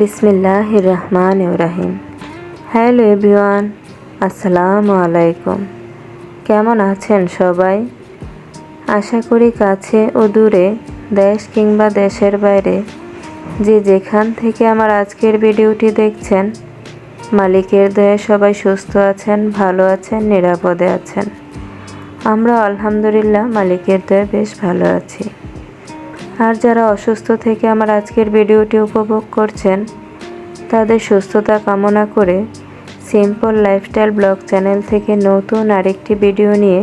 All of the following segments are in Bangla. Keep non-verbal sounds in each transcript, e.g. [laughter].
বিসমিল্লাহ রহমান রাহিম হ্যালো এভরিওয়ান, আসসালামু আলাইকুম। কেমন আছেন সবাই? আশা করি কাছে ও দূরে, দেশ কিংবা দেশের বাইরে, যে যেখান থেকে আমার আজকের ভিডিওটি দেখছেন, মালিকের দয়ে সবাই সুস্থ আছেন, ভালো আছেন, নিরাপদে আছেন। আমরা আলহামদুলিল্লাহ মালিকের দয়ে বেশ ভালো আছি। আর যারা অসুস্থ থেকে আমার আজকের ভিডিওটি উপভোগ করছেন, তাদের সুস্থতা কামনা করে সিম্পল লাইফস্টাইল ব্লগ চ্যানেল থেকে নতুন আরেকটি ভিডিও নিয়ে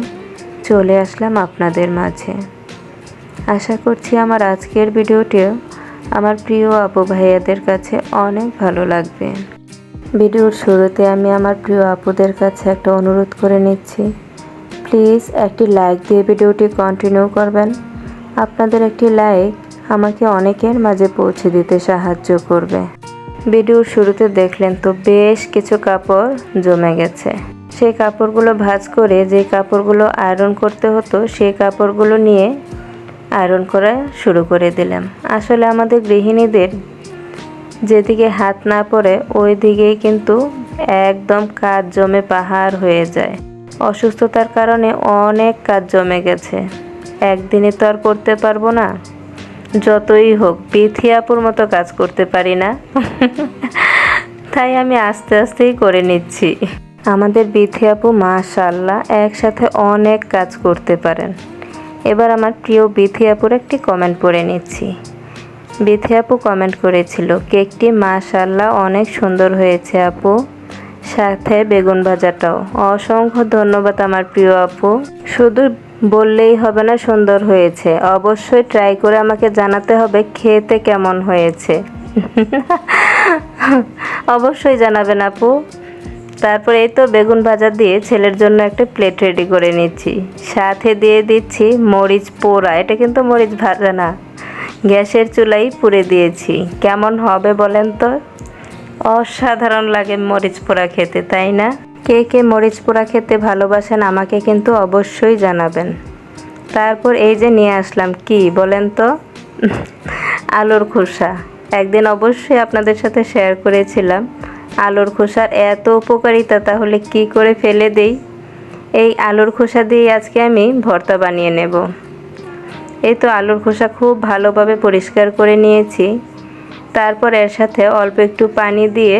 চলে আসলাম আপনাদের মাঝে। আশা করছি আমার আজকের ভিডিওটিও আমার প্রিয় আপু ভাইয়াদের কাছে অনেক ভালো লাগবে। ভিডিওর শুরুতে আমি আমার প্রিয় আপুদের কাছে একটা অনুরোধ করে নিচ্ছি, প্লিজ একটি লাইক দিয়ে ভিডিওটি কন্টিনিউ করবেন। আপনাদের একটি লাইক আমাকে অনেকের মাঝে পৌঁছে দিতে সাহায্য করবে। ভিডিওর শুরুতে দেখলেন তো বেশ কিছু কাপড় জমে গেছে। সেই কাপড়গুলো ভাঁজ করে যে কাপড়গুলো আয়রন করতে হতো, সেই কাপড়গুলো নিয়ে আয়রন করা শুরু করে দিলাম আসলে আমাদের গৃহিণীদের যেদিকে হাত না পড়ে, ওই দিকেই কিন্তু একদম কাজ জমে পাহাড় হয়ে যায়। অসুস্থতার কারণে অনেক কাজ জমে গেছে। একদিনে তো আর করতে পারব না। যতই হোক পিথিয়াপুর মতো কাজ করতে পারি না। [laughs] তাই আমি আস্তে আস্তেই করে নিচ্ছি। আমাদের বিথিয়াপু মাশাল্লাহ একসাথে অনেক কাজ করতে পারেন। এবার আমার প্রিয় বিথিয়াপুর একটি কমেন্ট পড়ে নিচ্ছি। বিথিয়াপু কমেন্ট করেছিল, কেকটি মাশাল্লাহ অনেক সুন্দর হয়েছে আপু। সাথে বেগুন ভাজাটাও। অসংখ্য ধন্যবাদ আমার প্রিয় আপু। শুধু বললেই হবে না সুন্দর হয়েছে। অবশ্যই ট্রাই করে আমাকে জানাতে হবে খেতে কেমন হয়েছে। অবশ্যই জানাবেন আপু। তারপরে এই তো বেগুন ভাজা দিয়ে ছেলের জন্য একটা প্লেট রেডি করে নিচ্ছি। সাথে দিয়ে দিচ্ছি মরিচ পোড়া। এটা কিন্তু মরিচ ভাজা না। গ্যাসের চুলাই পুড়ে দিয়েছি। কেমন হবে বলেন তো? অসাধারণ লাগে মরিচ পোড়া খেতে, তাই না? কে কে মরিচ পোড়া খেতে ভালোবাসেন আমাকে কিন্তু অবশ্যই জানাবেন। তারপর এই যে নিয়ে আসলাম, কি বলেন তো? আলুর খোসা। একদিন অবশ্যই আপনাদের সাথে শেয়ার করেছিলাম আলুর খোসার এত উপকারিতা, তাহলে কি করে ফেলে দেই? এই আলুর খোসা দিয়ে আজকে আমি ভর্তা বানিয়ে নেব। এই তো আলুর খোসা খুব ভালোভাবে পরিষ্কার করে নিয়েছি। তারপর এর সাথে অল্প একটু পানি দিয়ে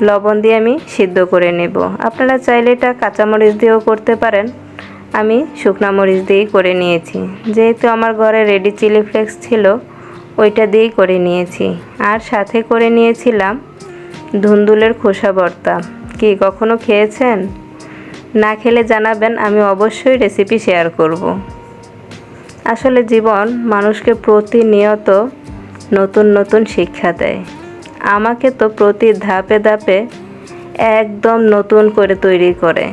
লবণ দিয়ে আমি সিদ্ধ করে নেব। আপনারা চাইলে এটা কাঁচামরিচ দিয়েও করতে পারেন। আমি শুকনা মরিচ দিয়েই করে নিয়েছি। যেহেতু আমার ঘরে রেডি চিলি ফ্লেক্স ছিল, ওইটা দিয়েই করে নিয়েছি। আর সাথে করে নিয়েছিলাম ধুন্দুলের খোসা ভর্তা। কি, কখনো খেয়েছেন? না খেলে জানাবেন, আমি অবশ্যই রেসিপি শেয়ার করব। আসলে জীবন মানুষকে প্রতিনিয়ত নতুন নতুন শিক্ষা দেয়। আমাকে তো প্রতি ধাপে ধাপে একদম নতুন করে তৈরি করে।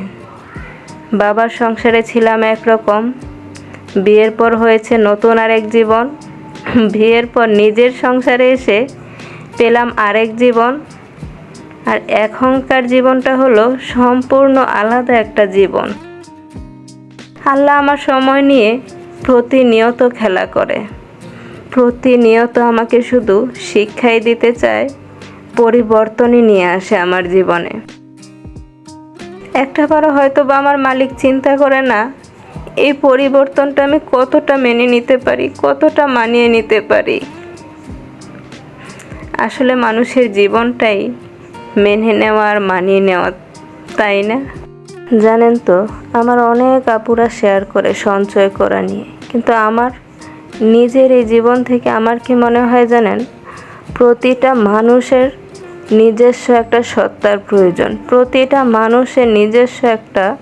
বাবার সংসারে ছিলাম একরকম। বিয়ের পর হয়েছে নতুন আরেক জীবন। বিয়ের পর নিজের সংসারে এসে পেলাম আরেক জীবন। আর এখনকার জীবনটা হলো সম্পূর্ণ আলাদা একটা জীবন। আল্লাহ আমার সময় নিয়ে প্রতিনিয়ত খেলা করে। প্রতিনিয়ত আমাকে শুধু শিক্ষাই দিতে চায়। পরিবর্তনই নিয়ে আসে আমার জীবনে। একটা বারো হয়তো বা আমার মালিক চিন্তা করে না, এই পরিবর্তনটা আমি কতটা মেনে নিতে পারি, কতটা মানিয়ে নিতে পারি। আসলে মানুষের জীবনটাই মেনে নেওয়া আর মানিয়ে নেওয়া, তাই না? জানেন তো, আমার অনেক আপুরা শেয়ার করে সঞ্চয় করা নিয়ে, কিন্তু আমার নিজের এই জীবন থেকে আমার কি মনে হয় জানেন? প্রতিটা মানুষের নিজস্ব একটা সত্তার প্রয়োজন। প্রতিটা মানুষের নিজস্ব একটা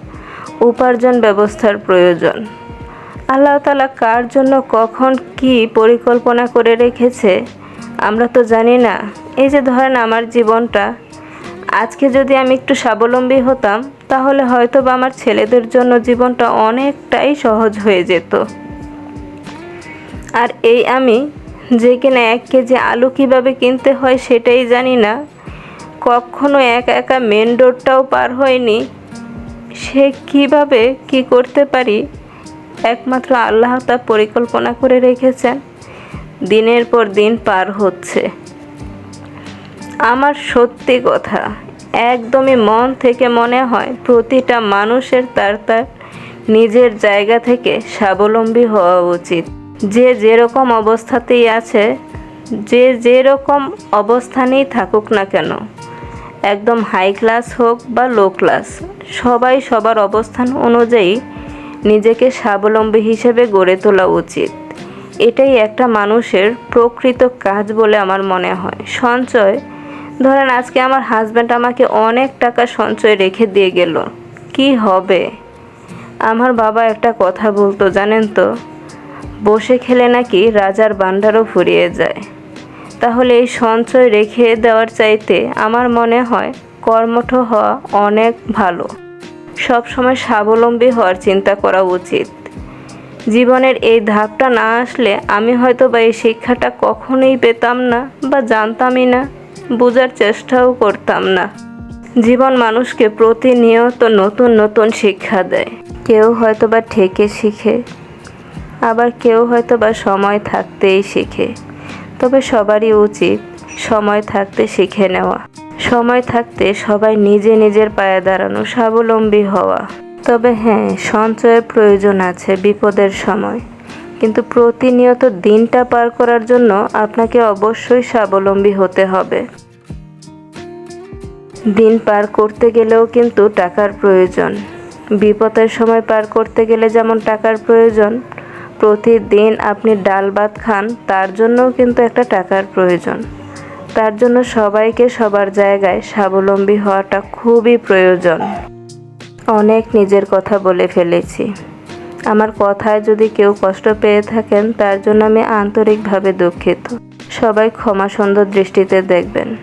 উপার্জন ব্যবস্থার প্রয়োজন। আল্লাহ তালা কার জন্য কখন কি পরিকল্পনা করে রেখেছে, আমরা তো জানি না। এই যে ধরেন আমার জীবনটা, আজকে যদি আমি একটু স্বাবলম্বী হতাম, তাহলে হয়তো বা আমার ছেলেদের জন্য জীবনটা অনেকটাই সহজ হয়ে যেত। আর এই আমি যে কিনা এক কেজি আলু কীভাবে কিনতে হয় সেটাই জানি না। কখনো এক একা মেন রোডটাও পার হয়নি। সে কীভাবে কি করতে পারি? একমাত্র আল্লাহ তা পরিকল্পনা করে রেখেছেন। দিনের পর দিন পার হচ্ছে। আমার সত্যি কথা, একদমই মন থেকে মনে হয় প্রতিটা মানুষের তার তার নিজের জায়গা থেকে স্বাবলম্বী হওয়া উচিত। যে যেরকম অবস্থাতেই আছে, যে যেরকম অবস্থানেই থাকুক না কেন, একদম হাই ক্লাস হোক বা লো ক্লাস সবাই সবার অবস্থান অনুযায়ী নিজেকে স্বাবলম্বী হিসেবে গড়ে তোলা উচিত। এটাই একটা মানুষের প্রকৃত কাজ বলে আমার মনে হয়। সঞ্চয়, ধরেন আজকে আমার হাজব্যান্ড আমাকে অনেক টাকা সঞ্চয় রেখে দিয়ে গেল, কি হবে? আমার বাবা একটা কথা বলতো, জানেন তো? বসে খেলে নাকি রাজার বান্ডারও ফুরিয়ে যায়। তাহলে এই সঞ্চয় রেখে দেওয়ার চাইতে আমার মনে হয় কর্মঠ হওয়া অনেক ভালো। সব সময় স্বাবলম্বী হওয়ার চিন্তা করা উচিত। জীবনের এই ধাপটা না আসলে আমি হয়তো বা এই শিক্ষাটা কখনোই পেতাম না বা জানতামই না, বোঝার চেষ্টাও করতাম না। জীবন মানুষকে প্রতিনিয়ত নতুন নতুন শিক্ষা দেয়। কেউ হয়তো বা ঠেকে শিখে আবার কেউ হয়তো বা সময় থাকতেই শিখে। তবে সবারই উচিত সময় থাকতে শিখে নেওয়া। সময় থাকতে সবাই নিজে নিজের পায়ে দাঁড়ানো স্বাবলম্বী হওয়া। তবে হ্যাঁ সঞ্চয়ের প্রয়োজন আছে বিপদের সময়। কিন্তু প্রতিনিয়ত দিনটা পার করার জন্য আপনাকে অবশ্যই স্বাবলম্বী হতে হবে। দিন পার করতে গেলেও কিন্তু টাকার প্রয়োজন। বিপদের সময় পার করতে গেলে যেমন টাকার প্রয়োজন প্রতিদিন আপনি ডাল ভাত খান, তার জন্যও কিন্তু একটা টাকার প্রয়োজন। তার জন্য সবাইকে সবার জায়গায় স্বাবলম্বী হওয়াটা খুবই প্রয়োজন। অনেক নিজের কথা বলে ফেলেছি। আমার কথায় যদি কেউ কষ্ট পেয়ে থাকেন, তার জন্য আমি আন্তরিকভাবে দুঃখিত। সবাই ক্ষমা সুন্দর দৃষ্টিতে দেখবেন।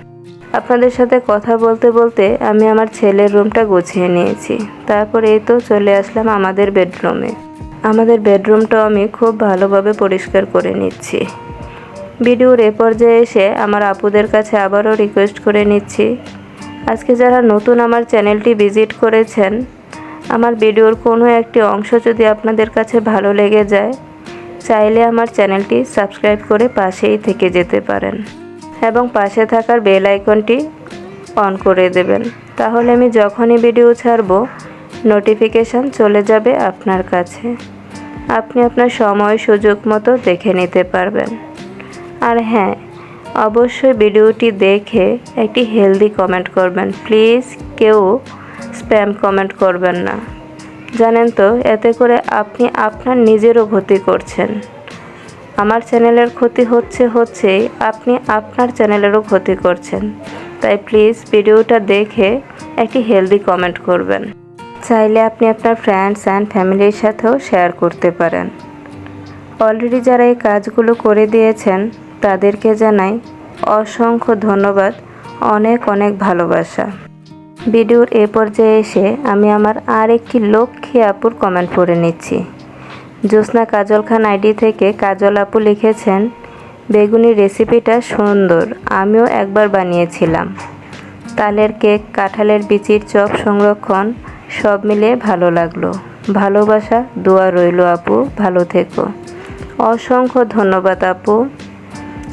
আপনাদের সাথে কথা বলতে বলতে আমি আমার ছেলের রুমটা গুছিয়ে নিয়েছি। তারপর এই তো চলে আসলাম আমাদের বেডরুমে। আমাদের বেডরুমটাও আমি খুব ভালোভাবে পরিষ্কার করে নিচ্ছি। ভিডিওর এ পর্যায়ে এসে আমার আপুদের কাছে আবারও রিকোয়েস্ট করে নিচ্ছি। আজকে যারা নতুন আমার চ্যানেলটি ভিজিট করেছেন, আমার ভিডিওর কোনো একটি অংশ যদি আপনাদের কাছে ভালো লেগে যায়, চাইলে আমার চ্যানেলটি সাবস্ক্রাইব করে পাশেই থেকে যেতে পারেন এবং পাশে থাকার বেল আইকনটি অন করে দেবেন। তাহলে আমি যখনই ভিডিও ছাড়ব নোটিফিকেশান চলে যাবে আপনার কাছে। আপনি আপনার সময়, সুযোগ মতো দেখে নিতে পারবেন। আর হ্যাঁ অবশ্যই ভিডিওটি দেখে একটি হেলদি কমেন্ট করবেন। প্লিজ কেউ স্প্যাম কমেন্ট করবেন না। জানেন তো, এতে করে আপনি আপনার নিজেরও ক্ষতি করছেন। আমার চ্যানেলের ক্ষতি হচ্ছে হচ্ছেই আপনি আপনার চ্যানেলেরও ক্ষতি করছেন। তাই প্লিজ ভিডিওটা দেখে একটি হেলদি কমেন্ট করবেন। চাইলে আপনি আপনার ফ্রেন্ডস অ্যান্ড ফ্যামিলির সাথেও শেয়ার করতে পারেন। অলরেডি যারা এই কাজগুলো করে দিয়েছেন, তাদেরকে জানাই অসংখ্য ধন্যবাদ, অনেক অনেক ভালোবাসা। ভিডিওর এ পর্যায়ে এসে আমি আমার আর একটি লক্ষ্মী আপুর কমেন্ট পড়ে নিচ্ছি। জ্যোৎস্না কাজল খান আইডি থেকে কাজল আপু লিখেছেন, বেগুনি রেসিপিটা সুন্দর, আমিও একবার বানিয়েছিলাম। তালের কেক, কাঁঠালের বিচির চপ সংরক্ষণ সব মিলিয়ে ভালো লাগল। ভালোবাসা, দোয়া রইল আপু, ভালো থেকো। অসংখ্য ধন্যবাদ আপু।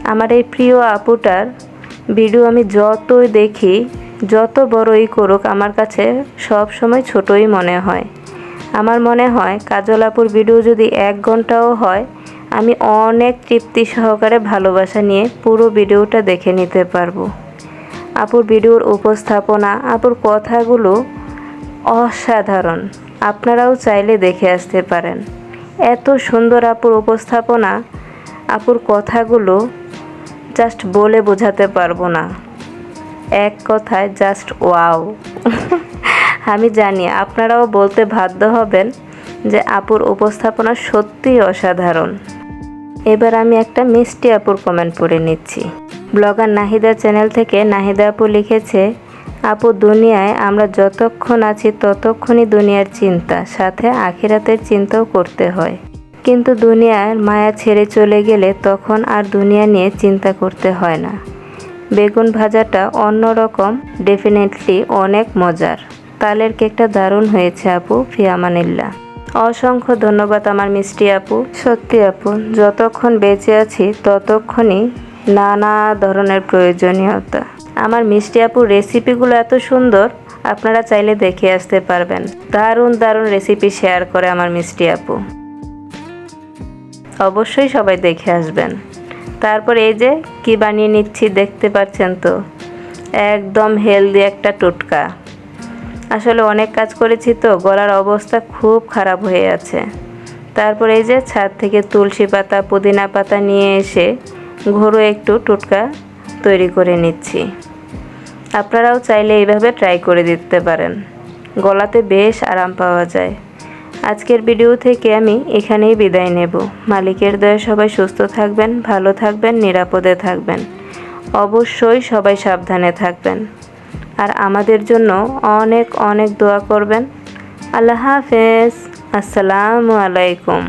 আমার এই প্রিয় আপুটার ভিডিও আমি যতই দেখি, যত বড়ই করুক, আমার কাছে সব সময় ছোটই মনে হয়। আমার মনে হয়, কাজল আপুর ভিডিও যদি এক ঘন্টাও হয়, আমি অনেক তৃপ্তি সহকারে ভালোবাসা নিয়ে পুরো ভিডিওটা দেখে নিতে পারব। আপুর ভিডিওর উপস্থাপনা, আপুর কথাগুলো অসাধারণ। আপনারাও চাইলে দেখে আসতে পারেন। এত সুন্দর আপুর উপস্থাপনা, আপুর কথাগুলো জাস্ট বলে বোঝাতে পারব না। এক কথায় জাস্ট ওয়াও আমি জানি আপনারাও বলতে বাধ্য হবেন যে আপুর উপস্থাপনা সত্যিই অসাধারণ। এবার আমি একটা মিষ্টি আপুর কমেন্ট পড়ে নিচ্ছি। ব্লগার নাহিদা চ্যানেল থেকে নাহিদা আপু লিখেছে আপু, দুনিয়ায় আমরা যতক্ষণ আছি ততক্ষণই দুনিয়ার চিন্তা, সাথে আখিরাতের চিন্তাও করতে হয়। কিন্তু দুনিয়ার মায়া ছেড়ে চলে গেলে তখন আর দুনিয়া নিয়ে চিন্তা করতে হয় না। বেগুন ভাজাটা অন্যরকম ডেফিনেটলি অনেক মজার। তালের কেকটা দারুণ হয়েছে আপু ফিয়ামানিল্লা অসংখ্য ধন্যবাদ আমার মিষ্টি আপু। সত্যি আপু, যতক্ষণ বেঁচে আছি ততক্ষণই নানা ধরনের প্রয়োজনীয়তা। আমার মিষ্টি আপুর রেসিপিগুলো এত সুন্দর, আপনারা চাইলে দেখে আসতে পারবেন। দারুণ দারুণ রেসিপি শেয়ার করে আমার মিষ্টি আপু। অবশ্যই সবাই দেখে আসবেন। তারপর এই যে, কি বানিয়ে নিচ্ছি দেখতে পাচ্ছেন তো? একদম হেলদি একটা টোটকা। আসলে অনেক কাজ করেছি তো, গলার অবস্থা খুব খারাপ হয়ে আছে। তারপর এই যে, ছাদ থেকে তুলসী পাতা, পুদিনা পাতা নিয়ে এসে ঘরো একটু টোটকা তৈরি করে নিচ্ছি। আপনারাও চাইলে এইভাবে ট্রাই করে দিতে পারেন। গলাতে বেশ আরাম পাওয়া যায়। আজকের ভিডিও থেকে আমি এখানেই বিদায় নেব। মালিকের দয়ে সবাই সুস্থ থাকবেন, ভালো থাকবেন, নিরাপদে থাকবেন। অবশ্যই সবাই সাবধানে থাকবেন। আর আমাদের জন্য অনেক অনেক দোয়া করবেন। আল্লাহ হাফেজ। আসসালামু আলাইকুম।